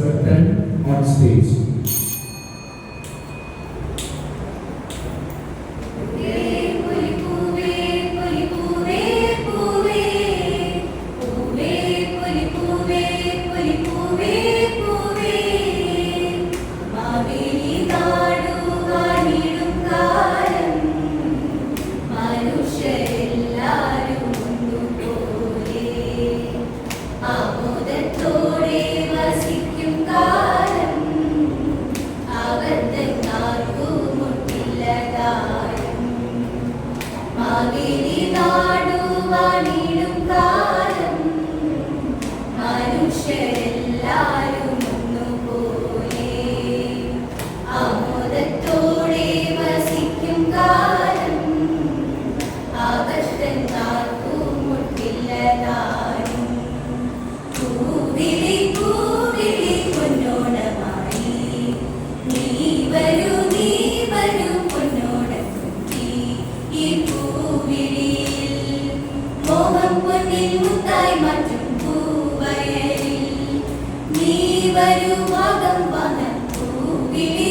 were 10 on. Hallelujah. വരുമകം വനപ്പൂവിളി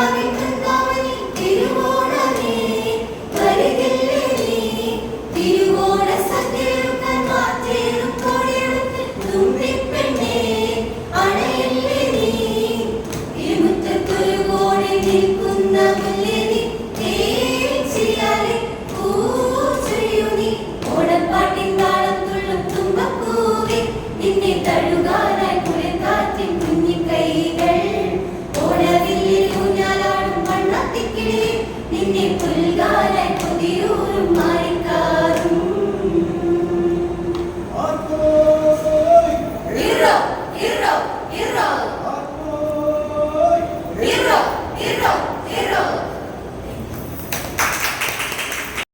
আমি